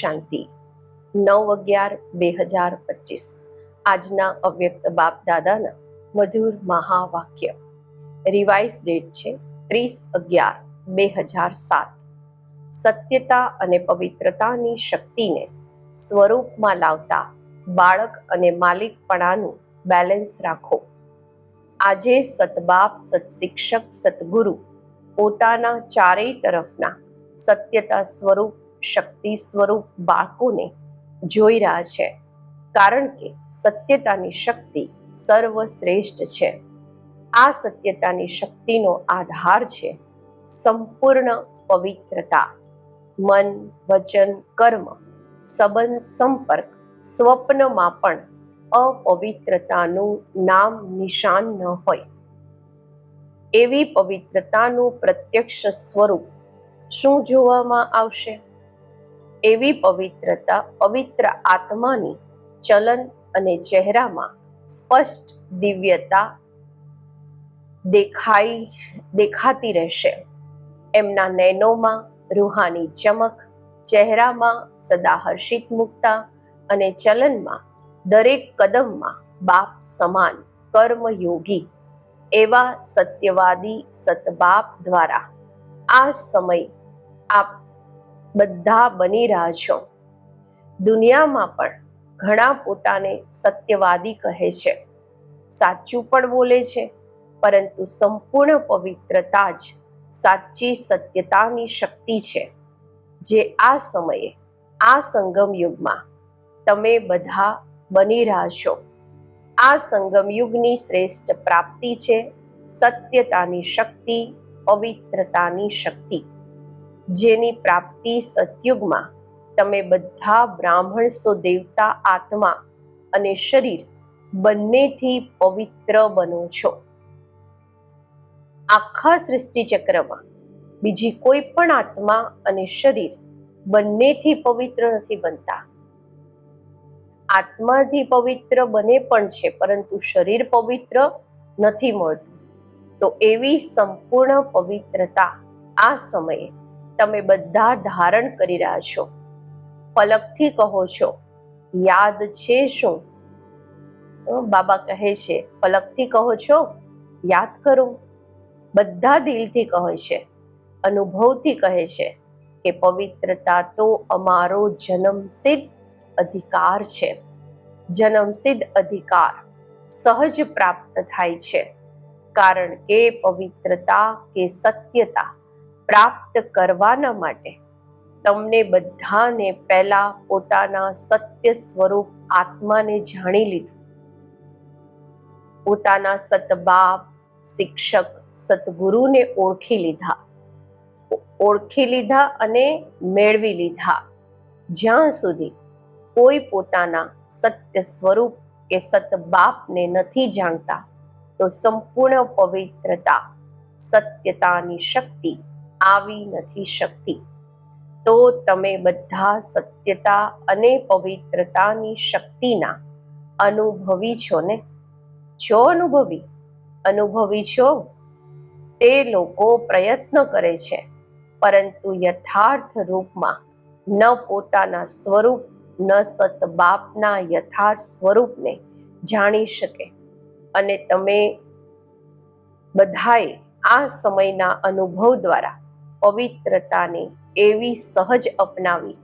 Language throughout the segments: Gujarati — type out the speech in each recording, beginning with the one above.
શાંતિ. નવ અગિયાર, બે હજાર પચીસ. આજના અવ્યક્ત બાપ દાદાના મધુર મહાવાક્ય. રિવાઇઝ ડેટ છે ત્રીસ અગિયાર, બે હજાર સાત. સત્યતા અને પવિત્રતાની શક્તિને સ્વરૂપમાં લાવતા બાળક અને માલિકપણાનું બેલેન્સ રાખો. આજે સતબાપ, સત્શિક્ષક, સતગુરુ પોતાના ચારેય તરફના સત્યતા સ્વરૂપ શક્તિ સ્વરૂપ બાળકોને જોઈ રહ્યા છે. કારણ કે સત્યતાની શક્તિ સર્વશ્રેષ્ઠ છે. આ સત્યતાની શક્તિનો આધાર છે સંપૂર્ણ પવિત્રતા. મન, વચન, કર્મ, સંબંધ, સંપર્ક, સ્વપ્નમાં પણ અપવિત્રતાનું નામ નિશાન ન હોય. એવી પવિત્રતાનું પ્રત્યક્ષ સ્વરૂપ શું જોવામાં આવશે? એવી પવિત્રતા, પવિત્ર આત્માની ચલન અને ચહેરામાં સ્પષ્ટ દિવ્યતા દેખાઈ, દેખાતી રહેશે. એમના નૈનોમાં રૂહાની ચમક, ચહેરામાં સદા હર્ષિત મુક્તા અને ચલનમાં દરેક કદમમાં બાપ સમાન કર્મયોગી એવા સત્યવાદી સતબાપ દ્વારા આ સમય આપ બધા બની રહ્યા છો. દુનિયામાં પણ ઘણા પોતાને સત્યવાદી કહે છે. સાચું પણ બોલે છે, પરંતુ સંપૂર્ણ પવિત્રતા જ સાચી સત્યતાની શક્તિ છે. જે આ સમયે, આ સંગમ યુગમાં તમે બધા બની રહ્યા છો. આ સંગમ યુગની શ્રેષ્ઠ પ્રાપ્તિ છે સત્યતાની શક્તિ, પવિત્રતાની શક્તિ. જેની પ્રાપ્તિ સતયુગમાં તમે બધા બ્રાહ્મણ સો દેવતા આત્મા અને શરીર બંનેથી પવિત્ર બનો છો. આખા સૃષ્ટિ ચક્રમાં બીજી કોઈ પણ આત્મા અને શરીર બંનેથી પવિત્ર નથી બનતા. આત્માથી પવિત્ર બને પણ છે, પરંતુ શરીર પવિત્ર નથી મળતું. તો એવી સંપૂર્ણ પવિત્રતા આ સમયે તમે બધા ધારણ કરી રહ્યા છો. પલકથી કહો છો, યાદ છે શું? બાબા કહે છે, પલકથી કહો છો? યાદ કરો. બધા દિલથી કહે છે, અનુભવથી કહે છે કે પવિત્રતા તો અમારો જન્મસિદ્ધ અધિકાર છે. જન્મસિદ્ધ અધિકાર સહજ પ્રાપ્ત થાય છે. કારણ કે પવિત્રતા કે સત્યતા પ્રાપ્ત કરવાના માટે તમને બધાને પહેલા પોતાના સત્ય સ્વરૂપ આત્માને જાણી લીધું. પોતાના સતબાપ, શિક્ષક, સદગુરુને ઓળખી લીધા. ઓળખી લીધા અને મેળવી લીધા. જ્યાં સુધી કોઈ પોતાના સત્ય સ્વરૂપ કે સતબાપને નથી જાણતા, તો સંપૂર્ણ પવિત્રતા, સત્યતાની શક્તિ આવી નથી શકતી. તો તમે બધા સત્યતા અને પવિત્રતાની શક્તિના અનુભવી છો ને? છો અનુભવી અનુભવી છો, તે લોકો પ્રયત્ન કરે છે, પરંતુ યથાર્થ રૂપમાં ન પોતાના સ્વરૂપ, ન સત બાપના યથાર્થ સ્વરૂપને જાણી શકે. અને તમે બધાએ આ સમયના અનુભવ દ્વારા પવિત્રતાને એવી સહજ અપનાવી,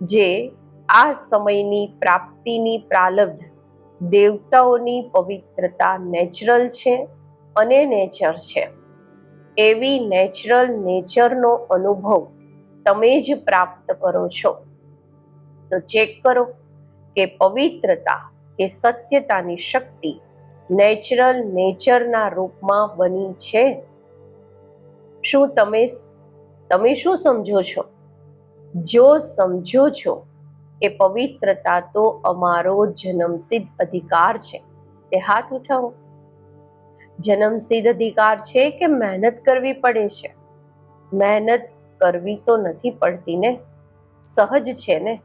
જે આ સમયની પ્રાપ્તિની પ્રાલબ્ધ દેવતાઓની પવિત્રતા નેચરલ છે અને નેચર છે. એવી નેચરલ નેચરનો અનુભવ તમે જ પ્રાપ્ત કરો છો. તો ચેક કરો કે પવિત્રતા કે સત્યતાની શક્તિ નેચરલ નેચરના રૂપમાં બની છે. શું તમે તમે શું સમજો છો? જો સમજો છો કે પવિત્રતા તો અમારો જન્મસિદ્ધ અધિકાર છે, તે હાથ ઉઠાવો. જન્મસિદ્ધ અધિકાર છે કે મહેનત કરવી પડે છે? મહેનત કરવી તો નથી પડતી ને? સહજ છે ને?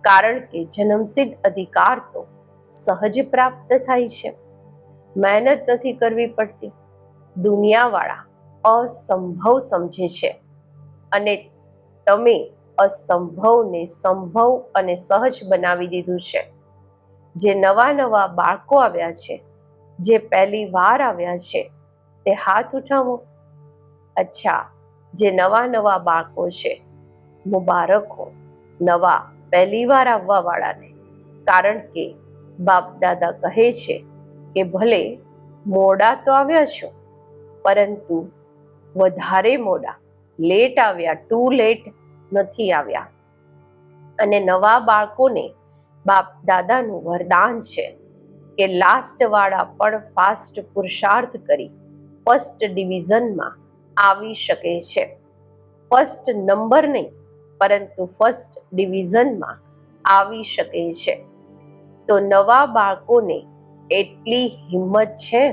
કારણ કે જન્મસિદ્ધ અધિકાર તો સહજ પ્રાપ્ત થાય છે. મહેનત નથી કરવી પડતી. દુનિયાવાળા અસંભવ સમજે છે. અને તમે અસંભવને સંભવ અને સહજ બનાવી દીધું છે. જે નવા નવા બાળકો આવ્યા છે, જે પહેલી વાર આવ્યા છે, તે હાથ ઉઠાવો. અચ્છા, જે નવા નવા બાળકો છે, મુબારક નવા પહેલી વાર આવવા વાળાને કારણ કે બાપ દાદા કહે છે કે ભલે મોડા તો આવ્યા છો, પરંતુ વધારે મોડા લેટ આવ્યા ટુ લેટ નથી આવ્યા. અને નવા બાળકોને બાપ દાદાનું વરદાન છે કે લાસ્ટ વાળા પણ ફાસ્ટ પુરુષાર્થ કરી ફર્સ્ટ ડિવિઝનમાં આવી શકે છે. ફર્સ્ટ નંબર નહીં, પરંતુ ફર્સ્ટ ડિવિઝનમાં આવી શકે છે. તો નવા બાળકોને એટલી હિંમત છે?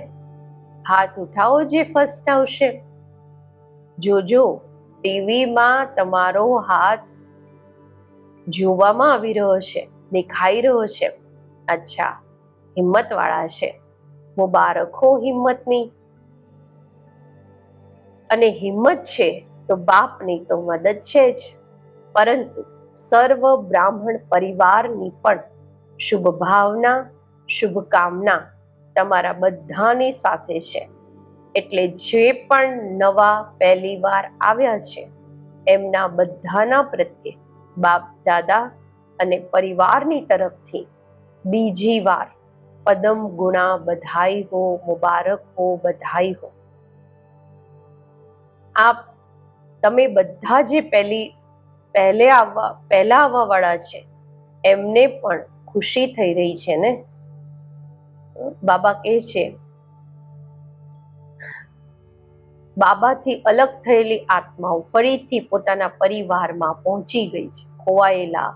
હાથ ઉઠાવો જે ફર્સ્ટ આવશે. જોજો ટીવીમાં તમારો હાથ જોવામાં આવી રહ્યો છે, દેખાઈ રહ્યો છે. અચ્છા હિંમત વાળા છે. મુબારક હિંમતની. અને હિંમત છે તો બાપની તો મદદ છે જ. પરંતુ સર્વ બ્રાહ્મણ પરિવારની પણ શુભ ભાવના શુભકામના તમારા બધાની સાથે છે. એટલે જે પણ નવા પહેલી વાર આવ્યા છે, એમના બધાના પ્રત્યે બાપ, દાદા અને પરિવારની તરફથી બીજી વાર પદમ ગુણા બધાઈ હો, મુબારક હો, બધાઈ હો. આપ, તમે બધા જે પહેલી, પહેલે આવવા, પહેલા આવવા વાળા છે, એમને પણ ખુશી થઈ રહી છે ને? બાબા કહે છે બાબાથી અલગ થયેલી આત્માઓ ફરીથી પોતાના પરિવારમાં પહોંચી ગઈ છે. ખોવાયેલા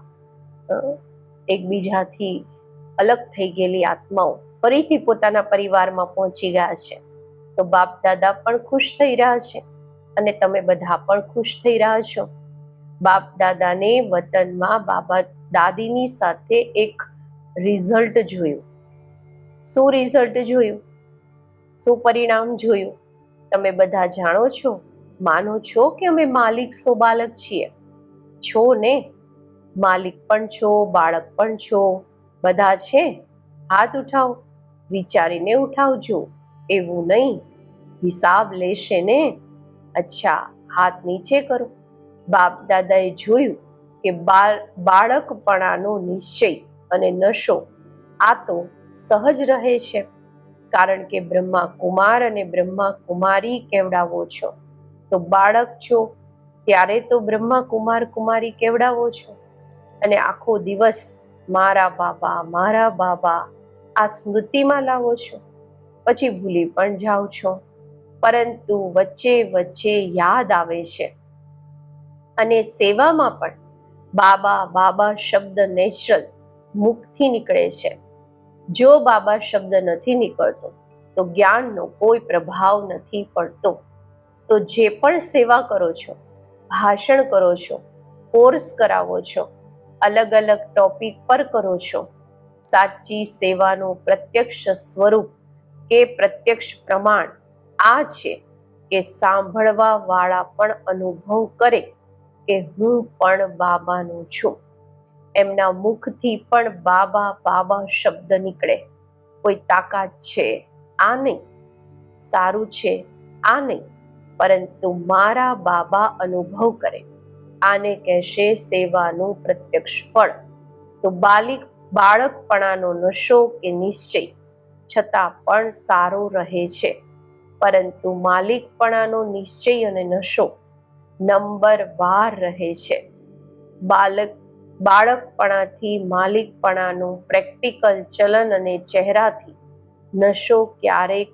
એકબીજાથી અલગ થઈ ગયેલી આત્માઓ ફરીથી પોતાના પરિવારમાં પહોંચી ગયા છે. તો બાપ દાદા પણ ખુશ થઈ રહ્યા છે અને તમે બધા પણ ખુશ થઈ રહ્યા છો. બાપ દાદાને વતનમાં બાબા દાદીની સાથે એક રિઝલ્ટ જોયું. શું રિઝલ્ટ જોયું? શું પરિણામ જોયું? તમે બધા જાણો છો, માનો છો કે અમે માલિક સો બાલક છીએ? છો ને? માલિક પણ છો, બાળક પણ છો, બધા છે? હાથ ઉઠાવો વિચારીને ઉઠાવજો, એવું નહીં. હિસાબ લેશે ને? અચ્છા, હાથ નીચે કરો. બાપ દાદાએ જોયું કે બાળ, બાળકપણાનો નિશ્ચય અને નશો આ તો સહજ રહે છે. કારણ કે બ્રહ્મા કુમાર અને બ્રહ્મા કુમારી કેવડાવો છો? તો બાળક છો, ત્યારે તો બ્રહ્મા કુમાર કુમારી કેવડાવો છો? અને આખો દિવસ મારા બાબા મારા બાબા આ સ્મૃતિમાં લાવો છો? પછી ભૂલી પણ જાઓ છો. પરંતુ વચ્ચે વચ્ચે યાદ આવે છે. અને સેવામાં પણ બાબા બાબા શબ્દ નેચરલ મુખથી નીકળે છે. જો બાબા શબ્દ નથી નીકળતો, તો જ્ઞાનનો કોઈ પ્રભાવ નથી પડતો. તો જે પણ સેવા કરો છો, ભાષણ કરો છો, કોર્સ કરાવો છો, અલગ અલગ ટોપિક પર કરો છો, સાચી સેવાનું પ્રત્યક્ષ સ્વરૂપ કે પ્રત્યક્ષ પ્રમાણ આ છે કે સાંભળવા વાળા પણ અનુભવ કરે કે હું પણ બાબાનું છું. એમના મુખથી પણ બાબા બાબા શબ્દ નીકળે. કોઈ તાકાત છે? આ નહીં. સારું છે? આ નહીં. પરંતુ મારા બાબા અનુભવ કરે. આને કહેશે સેવાનું પ્રત્યક્ષ ફળ. તો બાલિક બાળકપણાનો નશો કે નિશ્ચય? છતાં પણ સારો રહે છે. પરંતુ માલિકપણાનો નિશ્ચય અને નશો નંબર વાર રહે છે. બાલક બાળકપણાથી, માલિકપણાનું પ્રેક્ટિકલ ચલન અને ચહેરાથી નશો ક્યારેક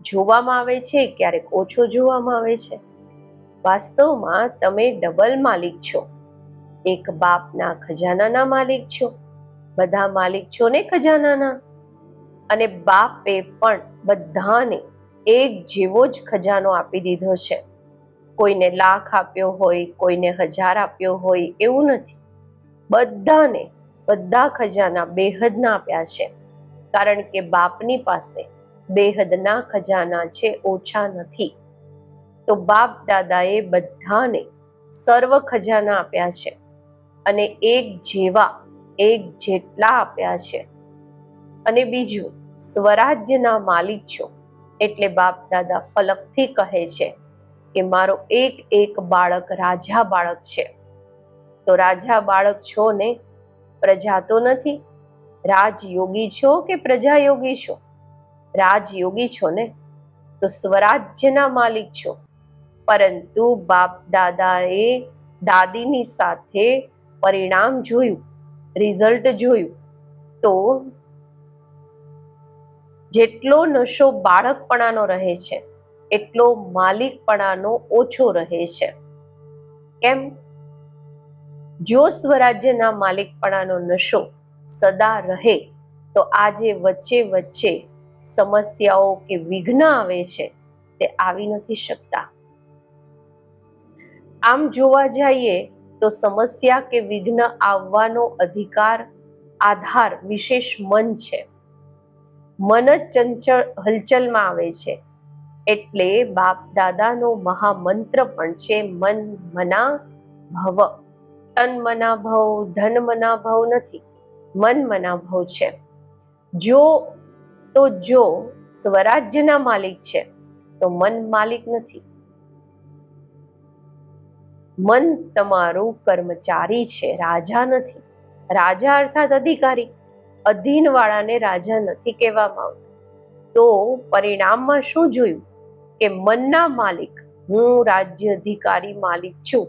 જોવામાં આવે છે, ક્યારેક ઓછો જોવામાં આવે છે. વાસ્તવમાં તમે ડબલ માલિક છો. એક બાપના ખજાનાના માલિક છો, બધા માલિક છો ને ખજાનાના? અને બાપે પણ બધાને એક જેવો જ ખજાનો આપી દીધો છે. કોઈને લાખ આપ્યો હોય, કોઈને હજાર આપ્યો હોય, એવું નથી. બધાને બધા ખજાના બેહદના આપ્યા છે. કારણ કે બાપની પાસે બેહદના ખજાના છે, ઓછા નથી. તો બાપ દાદાએ બધાને સર્વ ખજાના આપ્યા છે અને એક જેવા, એક જેટલા આપ્યા છે. અને બીજું સ્વરાજ્યના માલિક છો, એટલે બાપ દાદા ફલકથી કહે છે કે મારો એક એક બાળક રાજા બાળક છે. તો રાજા બાળક છો ને? પ્રજા તો નથી. રાજયોગી છો કે પ્રજાયોગી છો? રાજયોગી છો ને? તો સ્વરાજ્યના માલિક છો. પરંતુ બાપ દાદાએ દાદીની સાથે પરિણામ જોયું, રિઝલ્ટ જોયું. તો જેટલો નશો બાળકપણાનો રહે છે એટલો માલિકપણાનો ઓછો રહે છે. કેમ? જો સ્વરાજ્યના માલિકપણાનો નશો સદા રહે, તો આજે વચ્ચે વચ્ચે સમસ્યાઓ કે વિઘ્ન આવે છે તે આવી નથી શકતા. આમ જોવા જઈએ તો સમસ્યા કે વિઘ્ન આવવાનો અધિકાર, આધાર વિશેષ મન છે. મન જ ચંચળ, હલચલમાં આવે છે. એટલે બાપ દાદાનો મહામંત્ર પણ છે, મન મના ભવ. તન મના ભવ, ધન મના ભવ નથી, મન મના ભવ છે. જો, તો જો સ્વરાજ્યના માલિક છે, તો મન માલિક નથી. મન તમારું કર્મચારી છે, રાજા નથી. રાજા અર્થાત અધિકારી. અધીન વાળાને રાજા નથી કહેવામાં આવતું. તો પરિણામમાં શું જોયું? કે મનના માલિક, હું રાજ્ય અધિકારી માલિક છું.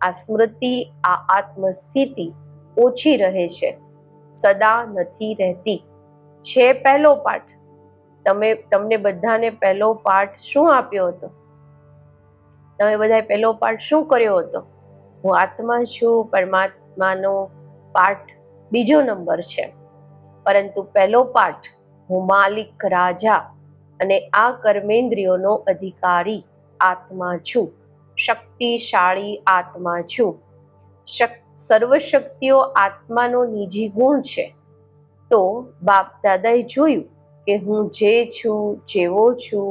આ સ્મૃતિ, આ આત્મસ્થિતિ ઓછી રહે છે. સદા નથી રહેતી. છે પહેલો પાઠ. તમે, તમને બધાને પહેલો પાઠ શું આપ્યો હતો? તમે બધાએ પહેલો પાઠ શું કર્યો હતો? હું આત્મા છું, પરમાત્માનો પાઠ બીજો નંબર છે. પરંતુ પહેલો પાઠ હું માલિક રાજા અને આ કર્મેન્દ્રિયોનો અધિકારી આત્મા છું. શક્તિશાળી આત્મા છું. સર્વશક્તિઓ આત્માનો નિજી ગુણ છે. તો બાપ દાદાએ જોયું કે હું જે છું, જેવો છું,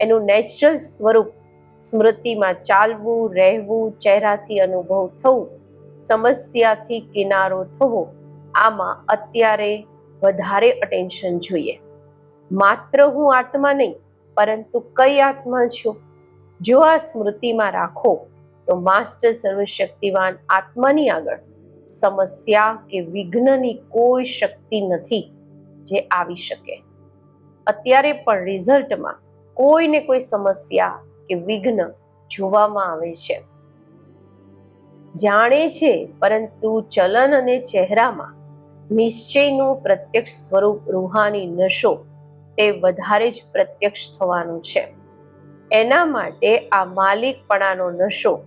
એનું નેચરલ સ્વરૂપ સ્મૃતિમાં ચાલવું, રહેવું, ચહેરાથી અનુભવ થવું, સમસ્યાથી કિનારો થવો, આમાં અત્યારે વધારે અટેન્શન જોઈએ. માત્ર હું આત્મા નહીં, પરંતુ કઈ આત્મા છું? જો આ સ્મૃતિમાં રાખો, તો માસ્ટર સર્વશક્તિવાન આત્માની આગળ સમસ્યા કે વિઘ્નની કોઈ શક્તિ નથી જે આવી શકે. અત્યારે પણ રિઝલ્ટમાં કોઈને કોઈ સમસ્યા કે વિઘ્ન જોવામાં આવે છે. જાણે છે, પરંતુ ચલન અને ચહેરામાં નિશ્ચયનું પ્રત્યક્ષ સ્વરૂપ રૂહાની નશો તે વધારે જ પ્રત્યક્ષ થવાનું છે. એના માટે આ માલિકપણાનો નશો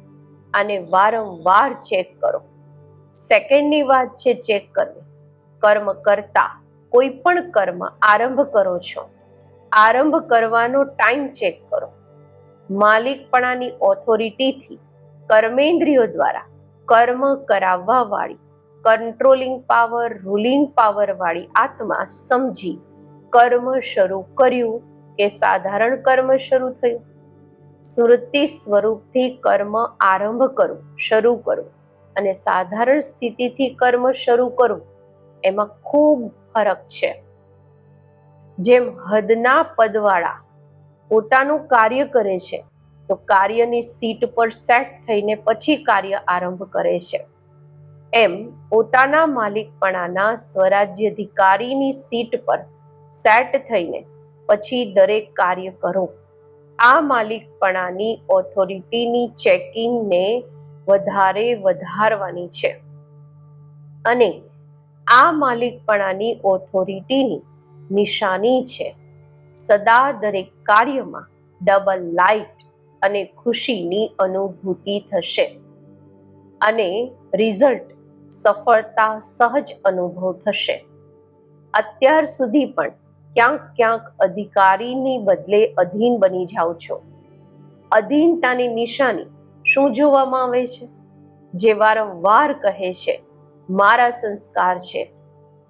આને વારંવાર ચેક કરો. સેકન્ડની વાત છે ચેક કરવી. કર્મ કરતા કોઈ પણ કર્મ આરંભ કરો છો. આરંભ કરવાનો ટાઈમ ચેક કરો. માલિકપણાની ઓથોરિટીથી કર્મેન્દ્રિયો દ્વારા કર્મ કરાવવા વાળી કંટ્રોલિંગ પાવર, રૂલિંગ પાવર વાળી આત્મા સમજી કર્મ શરૂ કર્યું કે સાધારણ કર્મ શરૂ થયું? સ્મૃતિ સ્વરૂપથી કર્મ આરંભ કરું, શરૂ કરું અને સાધારણ સ્થિતિથી કર્મ શરૂ કરું. એમાં ખૂબ ફરક છે. જેમ હદના પદવાળા પોતાનું કાર્ય કરે છે, તો કાર્યની સીટ પર સેટ થઈને પછી કાર્ય આરંભ કરે છે. એમ પોતાના માલિકપણાના સ્વરાજ્ય અધિકારીની સીટ પર સેટ થઈને પછી દરેક કાર્ય કરો. આ માલિકપણાની ઓથોરિટીની ચેકિંગને વધારે વધારવાની છે. અને આ માલિકપણાની ઓથોરિટીની નિશાની છે. સદા દરેક કાર્યમાં ડબલ લાઇટ અને ખુશીની અનુભૂતિ થશે. અને રિઝલ્ટ સફળતા સહજ અનુભવ થશે. અત્યાર સુધી પણ ક્યાંક ક્યાંક અધિકારીની બદલે અધીન બની જાઓ છો. અધીનતાની નિશાની શું જોવામાં આવે છે? જે વારંવાર કહે છે, મારા સંસ્કાર છે.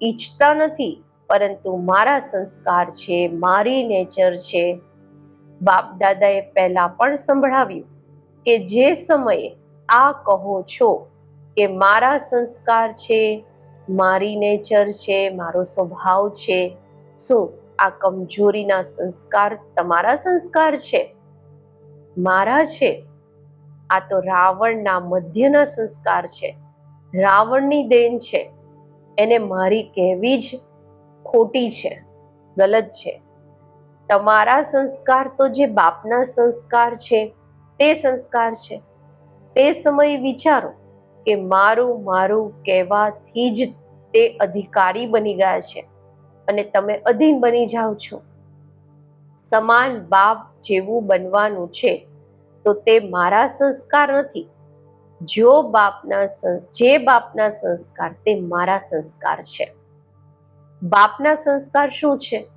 ઈચ્છતા નથી, પરંતુ મારા સંસ્કાર છે, મારી નેચર છે. બાપ દાદાએ પહેલા પણ સંભળાવ્યું કે જે સમયે આ કહો છો કે મારા સંસ્કાર છે, મારી નેચર છે, મારો સ્વભાવ છે શું આ કમજોરીના સંસ્કાર તમારા સંસ્કાર છે. મારા છે. આ તો રાવણના મધ્યના સંસ્કાર છે. રાવણની દેન છે. એને મારી કહેવી જ ખોટી છે. ગલત છે. તમારા સંસ્કાર તો જે બાપના સંસ્કાર છે, તે સંસ્કાર છે. તે સમયે વિચારો કે મારું મારું કહેવાથી જ તે અધિકારી બની ગયા છે. અને તમે અધીન બની જાઓ છો. સમાન બાપ જેવું બનવાનું છે, તો તે મારા સંસ્કાર નથી. જો બાપના જે બાપના સંસ્કાર, તે મારા સંસ્કાર છે. બાપના સંસ્કાર શું છે?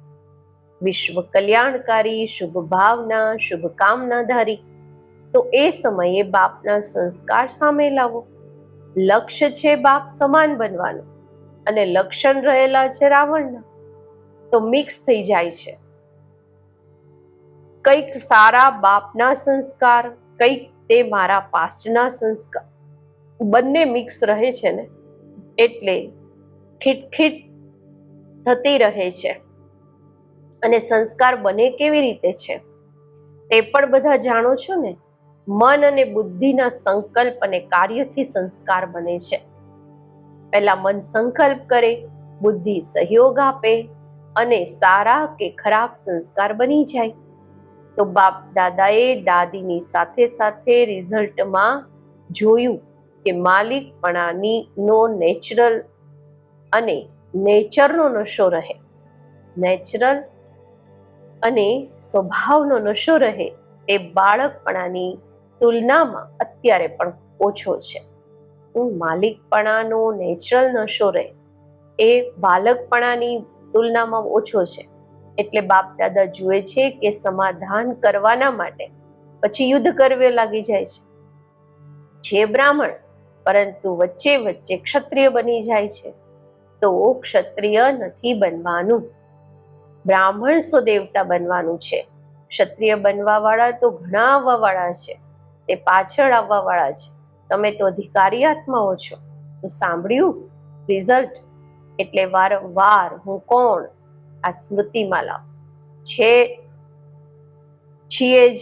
વિશ્વ કલ્યાણકારી, શુભ ભાવના, શુભ કામનાધારી. તો એ સમયે બાપના સંસ્કાર સામે લાવો. લક્ષ્ય છે બાપ સમાન બનવાનું. અને લક્ષણ રહેલા છે રાવણના. તો મિક્સ થઈ જાય છે. કંઈક સારા બાપના સંસ્કાર, કંઈક તે મારા પાસ્ટના સંસ્કાર. બંને મિક્સ રહે છે ને, એટલે ખીટખીટ થતી રહે છે. અને સંસ્કાર બને કેવી રીતે છે? તે પણ બધા જાણો છો ને? મન અને બુદ્ધિના સંકલ્પ અને કાર્યથી સંસ્કાર બને છે. પહેલા મન સંકલ્પ કરે, બુદ્ધિ સહયોગ આપે અને સારા કે ખરાબ સંસ્કાર બની જાય. તો બાપ દાદાએ દાદીની સાથે સાથે રિઝલ્ટમાં જોયું કે માલિકપણાની નો નેચરલ અને નેચરનો નશો રહે. નેચરલ અને સ્વભાવનો નશો રહે તે બાળકપણાની તુલનામાં અત્યારે પણ ઓછો છે. હું માલિકપણાનો નેચરલ નશો રહે એ બાલકપણાની તુલનામાં ઓછો છે. એટલે બાપ દાદા જુએ છે કે સમાધાન કરવાના માટે પછી યુદ્ધ કરવે લાગી જાય છે. છે બ્રાહ્મણ, પરંતુ વચ્ચે વચ્ચે ક્ષત્રિય બની જાય છે. તો ક્ષત્રિય નથી બનવાનું. બ્રાહ્મણ સો દેવતા બનવાનું છે. ક્ષત્રિય બનવા વાળા તો ઘણા આવવા વાળા છે. તે પાછળ આવવા વાળા છે. તમે તો અધિકારી આત્માઓ છો. તો સાંભળ્યું? રિઝલ્ટ? એટલે વારંવાર હું કોણ? આ સ્મૃતિમાં લાવ. છે, છીએ જ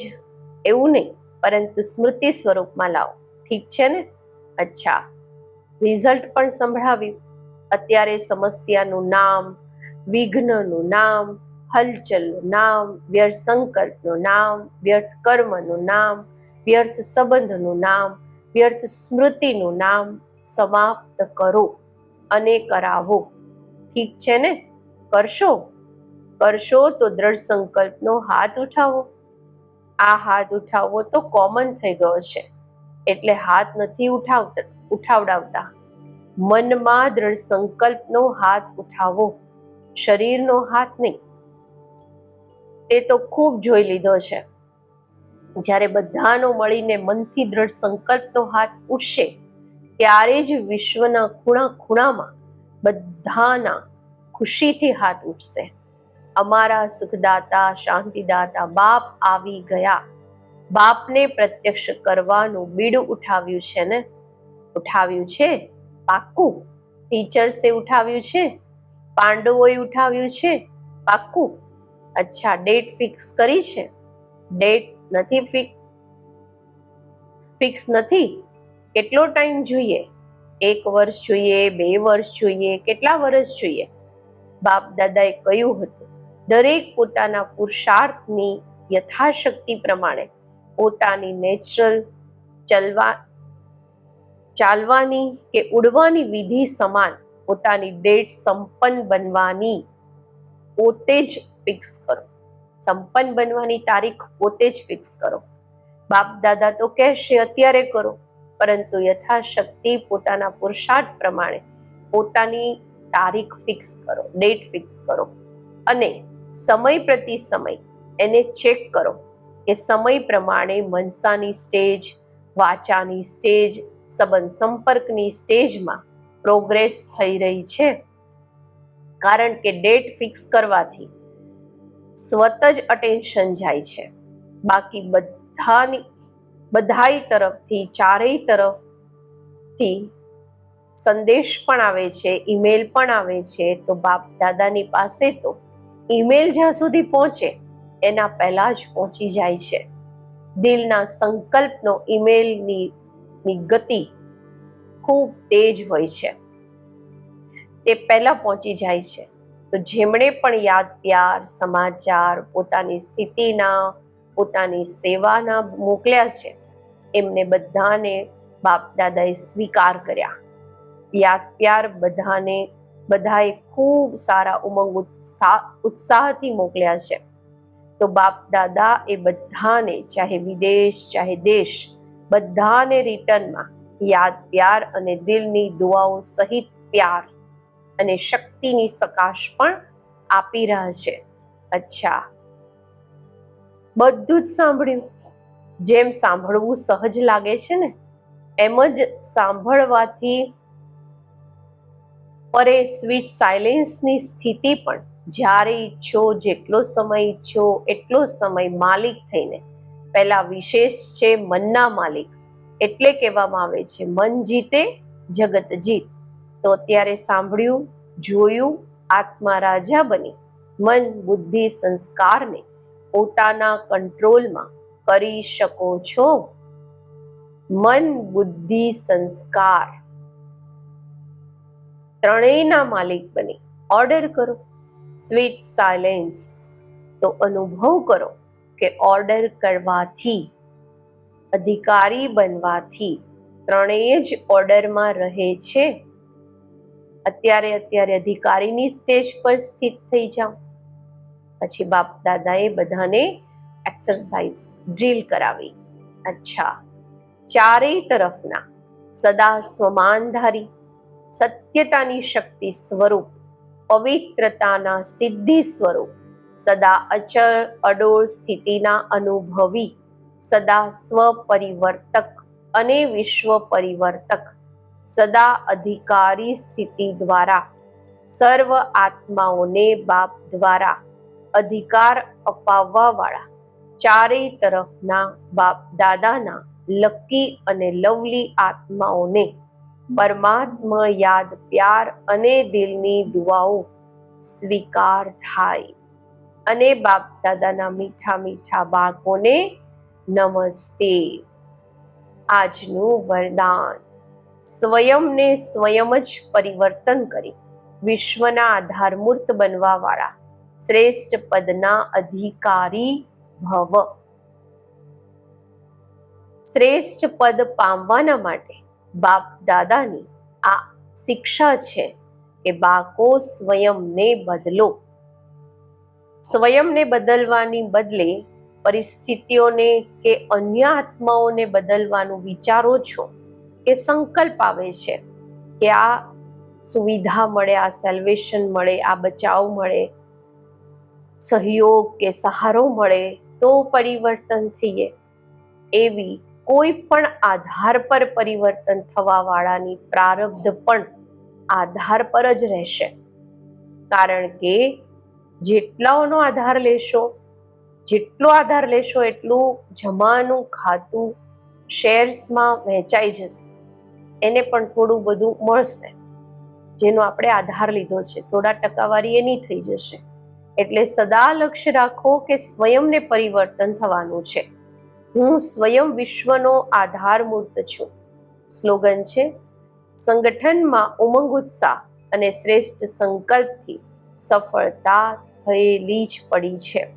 એવું નહીં, પરંતુ સ્મૃતિ સ્વરૂપમાં લાવો. ઠીક છે ને? અચ્છા. રિઝલ્ટ પણ સંભળાવ્યું. અત્યારે સમસ્યાનું નામ, વિઘ્નનું નામ, હલચલનું નામ વ્યર્થ સંકલ્પનું નામ વ્યર્થ કર્મનું નામ વ્યર્થ સંબંધનું નામ વ્યર્થ સ્મૃતિનું નામ સમાપ્ત કરો. અને કરાવો. ઠીક છે ને? કરશો? કરશો તો દ્રઢ સંકલ્પનો હાથ ઉઠાવો. આ હાથ ઉઠાવવો તો કોમન થઈ ગયો છે. એટલે હાથ નથી ઉઠાવતા, ઉઠાવડાવતા. મનમાં દ્રઢ સંકલ્પનો હાથ ઉઠાવો. શરીરનો હાથ નહીં. તે તો ખૂબ જોઈ લીધો છે. જ્યારે બધાનો મળીને મનથી દ્રઢ સંકલ્પનો હાથ ઉઠશે ત્યારે જ વિશ્વના ખૂણા ખૂણામાં બધાના ખુશીથી હાથ ઉઠશે. અમારા સુખદાતા, શાંતિદાતા બાપ આવી ગયા. બાપને પ્રત્યક્ષ કરવાનું બીડું ઉઠાવ્યું છે ને? ઉઠાવ્યું છે? પાક્કું? ટીચર્સે ઉઠાવ્યું છે? પાંડવોએ ઉઠાવ્યું છે? પાક્કું? અચ્છા, ડેટ ફિક્સ કરી છે? ડેટ નથી ફિક્સ? ફિક્સ નથી? કેટલો ટાઈમ જોઈએ? એક વર્ષ જોઈએ, બે વર્ષ જોઈએ, કેટલા વર્ષ જોઈએ? બાપ દાદાએ કહ્યું હતું, દરેક પોતાના પુરુષાર્થની યથાશક્તિ પ્રમાણે પોતાની નેચરલ ચલવા, ચાલવાની કે ઉડવાની વિધિ સમાન પોતાની ડેટ સંપન્ન બનવાની પોતે જ ફિક્સ કરો. સંપન્ન બનવાની તારીખ પોતે જ ફિક્સ કરો. બાપ દાદા તો કહેશે, અત્યારે કરો. પરંતુ યથાશક્તિ પોતાના પુરુષાર્થ પ્રમાણે પોતાની તારીખ ફિક્સ કરો ડેટ ફિક્સ કરો અને સમય પ્રતિ સમય એને ચેક કરો કે સમય પ્રમાણે મનસાની સ્ટેજ વાચાની સ્ટેજ સંબંધ સંપર્કની સ્ટેજમાં પ્રોગ્રેસ થઈ રહી છે. કારણ કે ડેટ ફિક્સ કરવાથી સ્વત જ અટેન્શન જાય છે. બાકી બધાની બધાય તરફથી, ચારેય તરફથી સંદેશ પણ આવે છે, ઈમેલ પણ આવે છે. તો બાપ દાદાની પાસે તો ઈમેલ જ્યાં સુધી પહોંચે, એના પહેલાં જ પહોંચી જાય છે. દિલના સંકલ્પનો ઈમેલની ગતિ ખૂબ તેજ હોય છે. તે પહેલાં પહોંચી જાય છે. તો જેમણે પણ યાદ, પ્યાર, સમાચાર, પોતાની સ્થિતિના, પોતાની સેવાના મોકલ્યા છે એમને બધાને બાપ દાદાએ સ્વીકાર કર્યા. યાદ પ્યાર બધાને બધાએ ખૂબ સારા ઉમંગ ઉત્સાહથી મોકલ્યા છે. તો બાપ દાદા એ બધાને, ચાહે વિદેશ, ચાહે દેશ, બધાને રિટર્નમાં યાદ પ્યાર અને દિલની દુઆઓ સહિત પ્યાર અને શક્તિની સકાશ પણ આપી રહ્યા છે. અચ્છા. બધું જ સાંભળ્યું. જેમ સાંભળવું સહજ લાગે છે ને, એમ જ સાંભળવાથી પરે સ્વીટ સાયલેન્સની સ્થિતિ પણ જ્યારે ઈચ્છો જેટલો સમય ઈચ્છો એટલો સમય માલિક થઈને. પહેલા વિશેષ છે મનના માલિક, એટલે કહેવામાં આવે છે, મન જીતે, જગત જીત. તો અત્યારે સાંભળ્યું, જોયું, આત્મા રાજા બની. મન, બુદ્ધિ, સંસ્કારને પોતાના કંટ્રોલમાં કરી શકો છો? મન, બુદ્ધિ, સંસ્કાર. ત્રણેયના માલિક બની. ઓર્ડર કરો. સ્વીટ સાયલેન્સ તો અનુભવ કરો કે ઓર્ડર કરવાથી, અધિકારી બનવાથી ત્રણેય જ ઓર્ડરમાં રહે છે. અત્યારે અત્યારે અધિકારીની સ્ટેજ પર સ્થિત થઈ જાઓ. પછી બાપ દાદાએ બધાને એક્સરસાઇઝ ડ્રીલ કરાવી. અચ્છા. ચારેય તરફના સદા સ્વમાનધારી, સત્યતાની શક્તિ સ્વરૂપ, પવિત્રતાના સિદ્ધિ સ્વરૂપ, સદા અચળ, અડોળ સ્થિતિના અનુભવી, સદા સ્વપરિવર્તક અને વિશ્વ પરિવર્તક સદા અધિકારી સ્થિતિ દ્વારા, સર્વ આત્માઓને બાપ દ્વારા, અધિકાર અપાવવા ચારેય તરફના બાપ દાદાના લકી અને લવલી આત્માઓને પરમાત્મા યાદ, પ્યાર અને દિલની દુઆઓ સ્વીકાર થાય. અને બાપ દાદાના મીઠા મીઠા બાળકોને નમસ્તે. આજનું વરદાન. સ્વયંને સ્વયં જ પરિવર્તન કરી વિશ્વના આધારમૂર્ત બનવાવાળા શ્રેષ્ઠ પદના અધિકારી ભવ. શ્રેષ્ઠ પદ પામવાના માટે બાપ દાદાની આ શિક્ષા છે કે બાકો સ્વયંને બદલો. સ્વયંને બદલવાની બદલે પરિસ્થિતિઓને કે અન્ય આત્માઓને બદલવાનું વિચારો છો કે સંકલ્પ આવે છે કે આ સુવિધા મળે, આ સેલ્વેશન મળે, આ બચાવ મળે, સહયોગ કે સહારો મળે તો પરિવર્તન થઈએ. એવી કોઈ પણ આધાર પર પરિવર્તન થવા વાળાની પ્રારબ્ધ પણ આધાર પર જ રહેશે. કારણ કે જેટલાઓનો આધાર લેશો, જેટલો આધાર લેશો એટલું જમાનું ખાતું શેર્સમાં વહેંચાઈ જશે. એને પણ થોડું બધું મળશે. જેનો આપણે આધાર લીધો છે. થોડા ટકાવારી એની થઈ જશે. એટલે સદા લક્ષ્ય રાખો કે સ્વયંને પરિવર્તન થવાનું છે. હું સ્વયં વિશ્વનો આધાર મૂર્ત છું. સ્લોગન છે, સંગઠનમાં ઉમંગ ઉત્સાહ અને શ્રેષ્ઠ સંકલ્પથી સફળતા થયેલી જ પડી છે.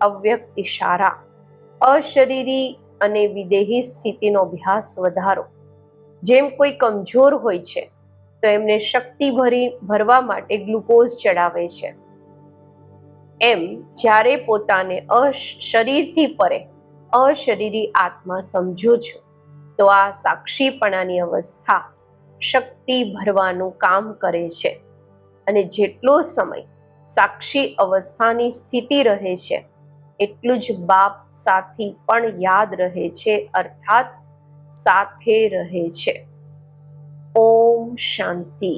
અવ્યક્ત ઇશારા અશરીરી અને વિદેહી સ્થિતિનો અભ્યાસ વધારો. જેમ કોઈ કમજોર હોય છે, તો એમને શક્તિ ભરી, ભરવા માટે ગ્લુકોઝ ચડાવે છે. એમ જ્યારે પોતાને શરીરથી પરે, અશરીરી આત્મા સમજો છો, તો આ સાક્ષીપણાની અવસ્થા શક્તિ ભરવાનું કામ કરે છે. અને જેટલો સમય સાક્ષી અવસ્થાની સ્થિતિ રહે છે, એટલું જ બાપ સાથી પણ યાદ રહે છે, અર્થાત સાથે રહે છે. ઓમ શાંતિ.